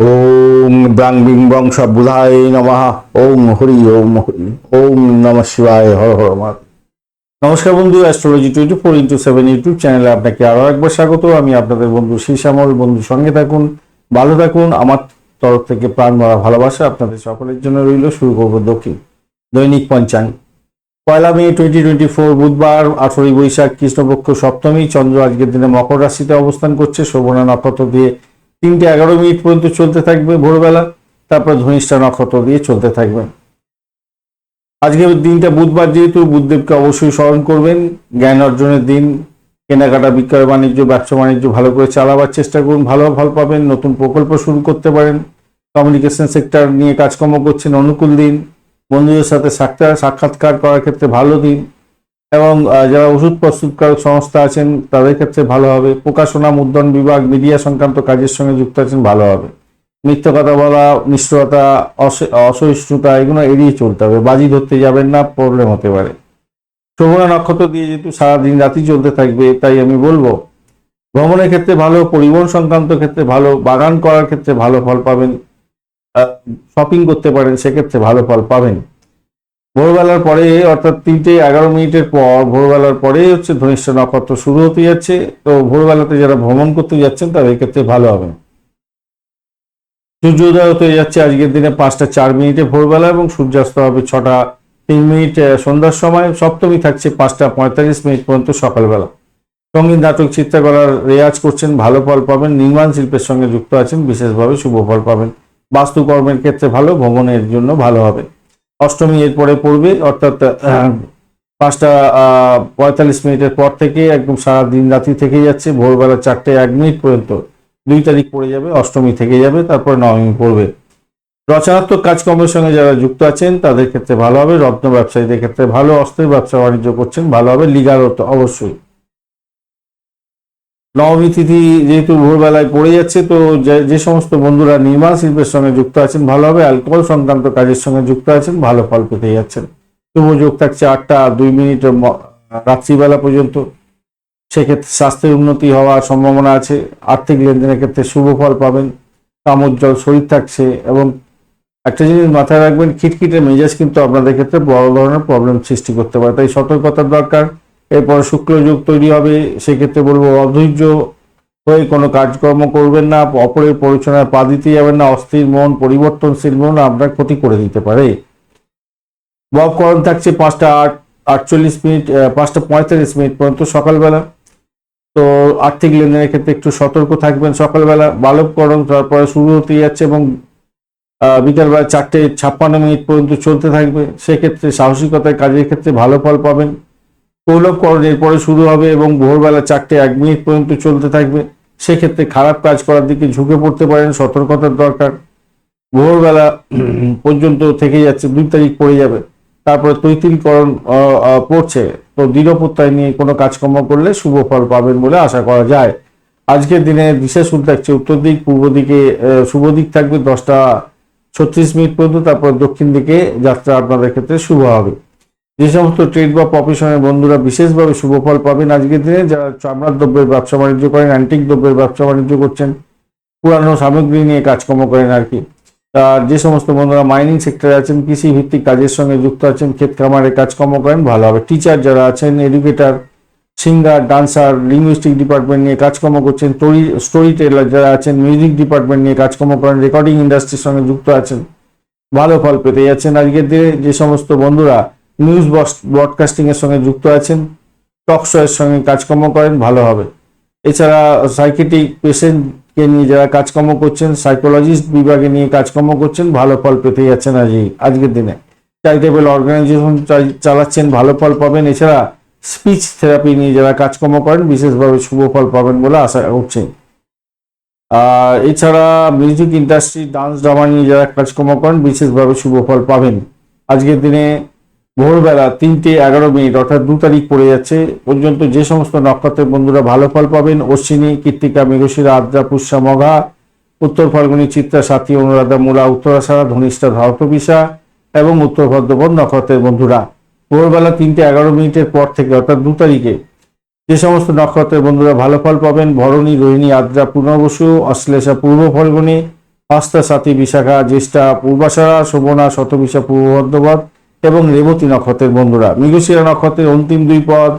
ওম ব্রাং being বং সব বুধায় নমঃ। ওম হরি ওম হরি, ওম নম শিবায়, হর হর মা। নমস্কার বন্ধু astrology twenty four into seven YouTube চ্যানেলে আপনাকে আরও একবার স্বাগত। আমি আপনাদের বন্ধু শ্যামল বন্ধু, সঙ্গে থাকুন, ভালো থাকুন। আমার তরফ থেকে প্রাণ ভরা ভালোবাসা আপনাদের সকলের জন্য রইল। শুরু করব দক্ষিণ। দৈনিক পঞ্চাঙ্গ পয়লা মে টোয়েন্টি টোয়েন্টি ফোর বুধবার, আঠেরোই বৈশাখ, কৃষ্ণপক্ষ সপ্তমী। চন্দ্র আজকের দিনে মকর রাশিতে অবস্থান করছে। শোভনা নক্ষত্র দিয়ে তিনটে এগারো মিনিট পর্যন্ত চলতে থাকবে ভোরবেলা, তারপর ধনিষ্ঠা নক্ষত্র দিয়ে চলতে থাকবে। আজকের দিনটা বুধবার যেহেতু, বুধদেবকে অবশ্যই স্মরণ করবেন। জ্ঞান অর্জনের দিন, কেনাকাটা, বিক্রয়, বাণিজ্য, ব্যবসা, বাণিজ্য ভালো করে চালাবার চেষ্টা করুন, ভালো ফল পাবেন, নতুন প্রকল্প শুরু করতে পারেন। কমিউনিকেশন সেক্টর নিয়ে কাজকর্ম করছেন অনুকূল দিন। বন্ধুদের সাথে সাক্ষাৎ সাক্ষাৎকার করার ক্ষেত্রে ভালো দিন। এবং যারা ওষুধ প্রস্তুতকারক সংস্থা আছেন, তাদের ক্ষেত্রে ভালো হবে। প্রকাশনা, মুদ্রণ বিভাগ, মিডিয়া সংক্রান্ত কাজের সঙ্গে যুক্ত আছেন, ভালো হবে। মিথ্যা কথা বলা, নিষ্ঠুরতা, অস- অসহিষ্ণুতা, এগুলো এড়িয়ে চলতে হবে। বাজি ধরতে যাবেন না প্রবলেম হতে পারে। শোভনা নক্ষত্র দিয়ে যেহেতু সারাদিন রাতি চলতে থাকবে, তাই আমি বলব, ভ্রমণের ক্ষেত্রে ভালো, পরিবহন সংক্রান্ত ক্ষেত্রে ভালো, বাগান করার ক্ষেত্রে ভালো ফল পাবেন শপিং করতে পারেন, সেক্ষেত্রে ভালো ফল পাবেন। ভোরবেলার পরে, অর্থাৎ তিনটে এগারো মিনিটের পর, ভোরবেলার পরে হচ্ছে ধনিষ্ঠা নক্ষত্র শুরু হতে যাচ্ছে। তো ভোরবেলাতে যারা ভ্রমণ করতে যাচ্ছেন তাদের ক্ষেত্রে ভালো হবে। সূর্যোদয় হতে যাচ্ছে আজকের দিনে পাঁচটা চার মিনিটে ভোরবেলা এবং সূর্যাস্ত হবে ছটা তিন মিনিট সন্ধ্যার সময়। সপ্তমী থাকছে পাঁচটা পঁয়তাল্লিশ মিনিট পর্যন্ত সকালবেলা। সংগীত, নাটক, চিত্রকলার রেয়াজ করছেন, ভালো ফল পাবেন, নির্মাণ শিল্পের সঙ্গে যুক্ত আছেন, বিশেষভাবে শুভ ফল পাবেন। বাস্তুকর্মের ক্ষেত্রে ভালো, ভ্রমণের জন্য ভালো হবে। অষ্টমী এরপরে পড়বে, অর্থাৎ পাঁচটা পঁয়তাল্লিশ মিনিটের পর থেকে একদম সারা দিন রাতি থেকে যাচ্ছে, ভোরবেলা চারটে এক মিনিট পর্যন্ত। দুই তারিখ পড়ে যাবে, অষ্টমী থেকে যাবে, তারপরে নবমী পড়বে। রচনাত্মক কাজকর্মের সঙ্গে যারা যুক্ত আছেন, তাদের ক্ষেত্রে ভালো হবে, রত্ন ব্যবসায়ীদের ক্ষেত্রে ভালো অস্ত্রের ব্যবসা বাণিজ্য করছেন, ভালো হবে লিগাল অবশ্যই। নবমী তিথি যেহেতু ভোরবেলায় পড়ে যাচ্ছে, তো যে- সমস্ত বন্ধুরা নির্মাণ শিল্পের সঙ্গে যুক্ত আছেন, ভালো হবে অ্যালকোহল সংক্রান্ত কাজের সঙ্গে যুক্ত আছেন, ভালো ফল পেতে যাচ্ছেন। শুভ যোগ থাকছে আটটা দুই মিনিট রাত্রিবেলা পর্যন্ত। সেক্ষেত্রে স্বাস্থ্যের উন্নতি হওয়ার সম্ভাবনা আছে, আর্থিক লেনদেনের ক্ষেত্রে শুভ ফল পাবেন কামোজ্জ্বল শরীর থাকছে, এবং একটা জিনিস মাথায় রাখবেন, খিটখিটে মেজাজ কিন্তু আপনাদের ক্ষেত্রে বড় ধরনের প্রবলেম সৃষ্টি করতে পারে। তাই সতর্কতার দরকার এরপর শুক্র যুগ তৈরি হবে, সেক্ষেত্রে বলব অধৈর্য হয়ে কোনো কাজকর্ম করবেন না, অপরের পরিচালনায় পা দিতে যাবেন না, অস্থির মন, পরিবর্তনশীল মন আপনার ক্ষতি করে দিতে পারে। ববকরণ থাকছে পাঁচটা আট, আটচল্লিশ মিনিট পাঁচটা পঁয়তাল্লিশ মিনিট পর্যন্ত সকালবেলা। তো আর্থিক লেনদেনের ক্ষেত্রে একটু সতর্ক থাকবেন সকালবেলা। বালককরণ তারপরে শুরু হতে যাচ্ছে এবং বিকালবেলা চারটে ছাপ্পান্ন মিনিট পর্যন্ত চলতে থাকবে। সেক্ষেত্রে সাহসিকতার কাজের ক্ষেত্রে ভালো ফল পাবেন। কৌলভকরণ এরপরে শুরু হবে এবং ভোরবেলা চারটে এক মিনিট পর্যন্ত চলতে থাকবে। সেক্ষেত্রে খারাপ কাজ করার দিকে ঝুঁকে পড়তে পারেন, সতর্কতার দরকার। ভোরবেলা পর্যন্ত থেকে যাচ্ছে, দুই তারিখ পড়ে যাবে। তারপরে তৈতিলকরণ পড়ছে। তো দৃঢ় প্রত্যয় নিয়ে কোনো কাজকর্ম করলে শুভ ফল পাবেন বলে আশা করা যায়। আজকের দিনে বিশেষ সুদ থাকছে উত্তর দিক, পূর্ব দিকে শুভ দিক থাকবে দশটা ছত্রিশ মিনিট পর্যন্ত, তারপর দক্ষিণ দিকে যাত্রা আপনাদের ক্ষেত্রে শুভ হবে। যে সমস্ত ট্রেড বা প্রফেশনের বন্ধুরা বিশেষভাবে শুভ ফল পাবেন আজকের দিনে, যারা চামড়ার দ্রব্যের ব্যবসা বাণিজ্য করেন অ্যান্টিক দ্রব্যের ব্যবসা বাণিজ্য করছেন, পুরানো সামগ্রী নিয়ে কাজকর্ম করেন আর কি। আর যে সমস্ত বন্ধুরা মাইনিং সেক্টরে আছেন কৃষি ভিত্তিক কাজের সঙ্গে যুক্ত আছেন, ক্ষেত খামারে কাজকর্ম করেন ভালো হবে টিচার যারা আছেন educator singer dancer linguistic department নিয়ে কাজকর্ম করছেন স্টোরি স্টোরি টেলার যারা আছেন মিউজিক ডিপার্টমেন্ট নিয়ে কাজকর্ম করেন রেকর্ডিং ইন্ডাস্ট্রির সঙ্গে যুক্ত আছেন, ভালো ফল পেতে যাচ্ছেন আজকের দিনে। যে সমস্ত বন্ধুরা নিউজ ব্রডকাস্টিং এর সঙ্গে যুক্ত আছেন টক শো এর সঙ্গে কাজকর্ম করেন, ভালো হবে। এছাড়া সাইকেটিক পেশেন্টকে নিয়ে যারা কাজকর্ম করছেন সাইকোলজিস্ট বিভাগে নিয়ে কাজকর্ম করছেন, ভালো ফল পেতে যাচ্ছেন আজ আজকের দিনে। চ্যারিটেবল অর্গানাইজেশন চালাচ্ছেন, ভালো ফল পাবেন। এছাড়া স্পিচ থেরাপি নিয়ে যারা কাজকর্ম করেন, বিশেষভাবে শুভ ফল পাবেন বলে আশা করছি। আর এছাড়া মিউজিক ইন্ডাস্ট্রি ডান্স ড্রামা নিয়ে যারা কাজকর্ম করেন, বিশেষভাবে শুভ ফল পাবেন। আজকের দিনে ভোরবেলা তিনটে এগারো মিনিট, অর্থাৎ দু তারিখ পড়ে যাচ্ছে। পর্যন্ত যে সমস্ত নক্ষত্রের বন্ধুরা ভালো ফল পাবেন, অশ্বিনী, কৃত্তিকা মৃগশিরা আদ্রা পুষ্যা মঘা, উত্তর ফাল্গুনী, চিত্রা সাথী অনুরাধা, মূলা উত্তরাষাঢ়া ধনিষ্ঠা, ধরতবিশা এবং উত্তর ভদ্রপদ নক্ষত্রের বন্ধুরা। ভোরবেলা তিনটে এগারো মিনিটের পর থেকে, অর্থাৎ দু তারিখে, যে সমস্ত নক্ষত্রের বন্ধুরা ভালো ফল পাবেন, ভরণী, রোহিণী, আদ্রা পুনর্বসু অশ্লেষা, পূর্ব ফল্গুনী হস্তা সাথী, বিশাখা, জ্যেষ্ঠা, পূর্বাশারা, শোভনা, শতবিশা, পূর্ব বর্ধমান এবং রেবতী নক্ষত্রের বন্ধুরা, মৃগশিরা নক্ষত্রের অন্তিম দুই পদ,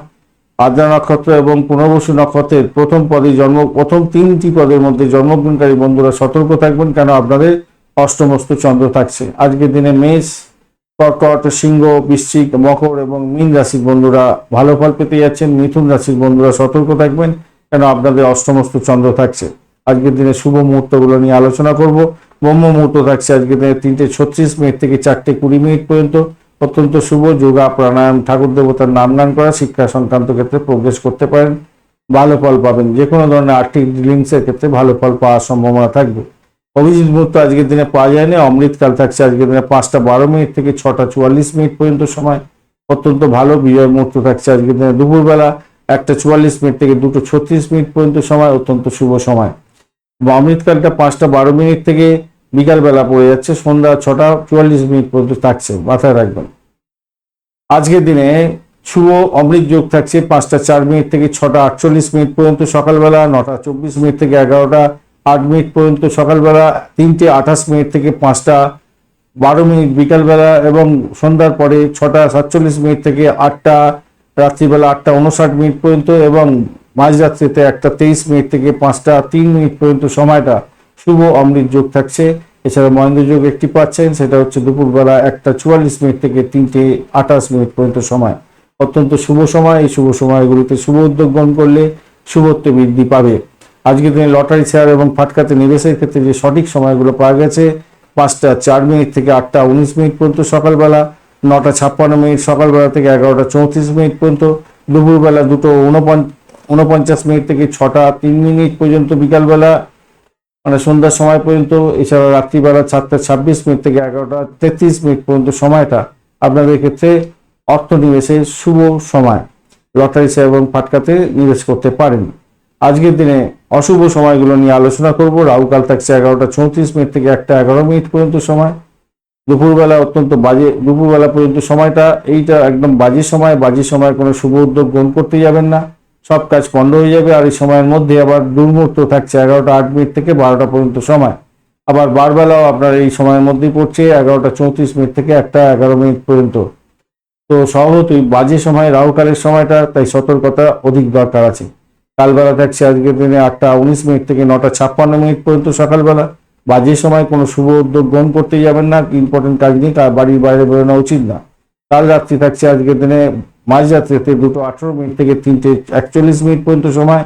আদ্রা নক্ষত্র এবং পুনর্বসু নক্ষত্রের প্রথম পদে জন্ম, প্রথম তিনটি পদের মধ্যে জন্মগ্রহণকারী বন্ধুরা সতর্ক থাকবেন কেন? আপনাদের অষ্টমস্ত চন্দ্র থাকছে। আজকের দিনে মেষ, কর্কট, সিংহ, বৃশ্চিক, মকর এবং মীন রাশির বন্ধুরা ভালো ফল পেতে যাচ্ছেন। মিথুন রাশির বন্ধুরা সতর্ক থাকবেন কেন? আপনাদের অষ্টমস্ত চন্দ্র থাকছে। আজকের দিনে শুভ মুহূর্তগুলো নিয়ে আলোচনা করব। ব্রহ্ম মুহূর্ত থাকছে আজকের দিনে তিনটে ছত্রিশ মিনিট থেকে চারটে কুড়ি মিনিট পর্যন্ত। অত্যন্ত শুভ যোগা প্রাণায়াম ঠাকুর দেবতার নাম গান করা, শিক্ষা সংক্রান্ত ক্ষেত্রে প্রোগ্রেস করতে পারেন। ভালো ফল পাবেন। যে কোনো ধরনের আর্থিক ডিলিংসের ক্ষেত্রে ভালো ফল পাওয়ার সম্ভাবনা থাকবে। অভিজিৎ মুহূর্ত আজকের দিনে পাওয়া যায় না অমৃতকাল থাকছে আজকের দিনে পাঁচটা বারো মিনিট থেকে ছটা চুয়াল্লিশ মিনিট পর্যন্ত সময়। অত্যন্ত ভালো বিজয় মুহূর্ত থাকছে আজকের দিনে দুপুরবেলা একটা চুয়াল্লিশ মিনিট থেকে দুটো ছত্রিশ মিনিট পর্যন্ত সময়, অত্যন্ত শুভ সময়। অমৃতকালটা পাঁচটা বারো মিনিট থেকে বিকালবেলা পড়ে যাচ্ছে, সন্ধ্যা ছটা চুয়াল্লিশ মিনিট পর্যন্ত থাকছে, মাথায় রাখবেন। আজকের দিনে শুভ অমৃত যোগ থাকছে পাঁচটা চার মিনিট থেকে ছটা আটচল্লিশ মিনিট পর্যন্ত সকালবেলা, নটা চব্বিশ মিনিট থেকে এগারোটা আট মিনিট পর্যন্ত সকালবেলা, তিনটে আঠাশ মিনিট থেকে পাঁচটা বারো মিনিট বিকালবেলা এবং সন্ধ্যার পরে ছটা সাতচল্লিশ মিনিট থেকে আটটা, রাত্রিবেলা আটটা উনষাট মিনিট পর্যন্ত এবং মাঝরাত্রিতে একটা তেইশ মিনিট থেকে পাঁচটা তিন মিনিট পর্যন্ত সময়টা শুভ অমৃত যোগ থাকছে। এছাড়া মহেন্দ্র যোগ একটি পাচ্ছেন, সেটা হচ্ছে দুপুরবেলা একটা চুয়াল্লিশ মিনিট থেকে তিনটে আঠাশ মিনিট পর্যন্ত সময়। অত্যন্ত শুভ সময়, এই শুভ সময়গুলিতে শুভ উদ্যোগ গ্রহণ করলে শুভত্ব বৃদ্ধি পাবে। আজকের দিনে লটারি শেয়ার এবং ফাটকাতে নিবেশের ক্ষেত্রে যে সঠিক সময়গুলো পাওয়া গেছে, পাঁচটা চার মিনিট থেকে আটটা উনিশ মিনিট পর্যন্ত সকালবেলা, নটা ছাপ্পান্ন মিনিট সকালবেলা থেকে এগারোটা চৌত্রিশ মিনিট পর্যন্ত, দুপুরবেলা দুটো উনপঞ্চ উনপঞ্চাশ মিনিট থেকে ছটা তিন মিনিট পর্যন্ত বিকালবেলা মানে সন্ধ্যার সময় পর্যন্ত, এছাড়া রাত্রিবেলা চারটা ছাব্বিশ মিনিট থেকে এগারোটা তেত্রিশ মিনিট পর্যন্ত সময়টা আপনাদের ক্ষেত্রে অর্থ নিবেশের শুভ সময়। লটারি এবং ফাটকাতে নিবেশ করতে পারেন। আজকের দিনে অশুভ সময়গুলো নিয়ে আলোচনা করব। রাহুকাল থাকছে এগারোটা চৌত্রিশ মিনিট থেকে একটা এগারো মিনিট পর্যন্ত সময়। দুপুরবেলা অত্যন্ত বাজে, দুপুরবেলা পর্যন্ত সময়টা, এইটা একদম বাজে সময়। বাজে সময় কোনো শুভ উদ্যোগ গ্রহণ করতে যাবেন না। সব কাজ পণ্ড হয়ে যাবে আর এই সময়ের মধ্যে আবার দুর্মুহূর্ত থাকছে এগারোটা আট মিনিট থেকে বারোটা পর্যন্ত সময়। আবার বারবেলাও আপনার এই সময়ের মধ্যেই পড়ছে এগারোটা চৌত্রিশ মিনিট থেকে একটা এগারো মিনিট পর্যন্ত। তো স্বভাবতই বাজে সময়, রাহুকালের সময়টা, তাই সতর্কতা অধিক দরকার আছে। কালবেলা থাকছে আজকের দিনে আটটা উনিশ মিনিট থেকে নটা ছাপ্পান্ন মিনিট পর্যন্ত সকালবেলা। বাজে সময় কোনো শুভ উদ্যোগ গ্রহণ করতে যাবেন না ইম্পর্টেন্ট কাজ নিয়ে কা- বাড়ির বাইরে বেরোনো উচিত না। কাল রাত্রি থাকছে আজকের দিনে মাঝরাত্রিতে দুটো আঠেরো মিনিট থেকে তিনটে একচল্লিশ মিনিট পর্যন্ত সময়।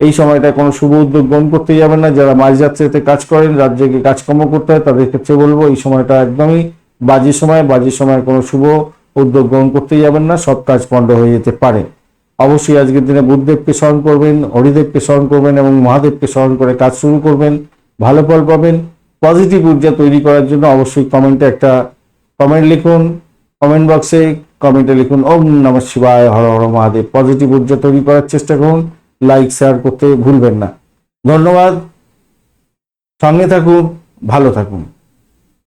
এই সময়টা কোনো শুভ উদ্যোগ গ্রহণ করতে যাবেন না। যারা মাঝরাত্রিতে কাজ করেন, রাত জেগে কাজকর্ম করতে হয়, তাদের ক্ষেত্রে বলব এই সময়টা একদমই বাজে সময়। বাজে সময় কোনো শুভ উদ্যোগ গ্রহণ করতে যাবেন না। সব কাজ পণ্ড হয়ে যেতে পারে। অবশ্যই আজকের দিনে বুদ্ধদেবকে স্মরণ করবেন, হরিদেবকে স্মরণ করবেন এবং মহাদেবকে স্মরণ করে কাজ শুরু করবেন। ভালো ফল পাবেন। পজিটিভ ঊর্জা তৈরি করার জন্য অবশ্যই কমেন্টে একটা কমেন্ট লিখুন। কমেন্ট বক্সে কমেন্টে লিখুন, ওম নম শিবায়, হর হর মহাদেব। পজিটিভ ঊর্জা তৈরি করার চেষ্টা করুন, লাইক, শেয়ার করতে ভুলবেন না। ধন্যবাদ। সঙ্গে থাকুন, ভালো থাকুন।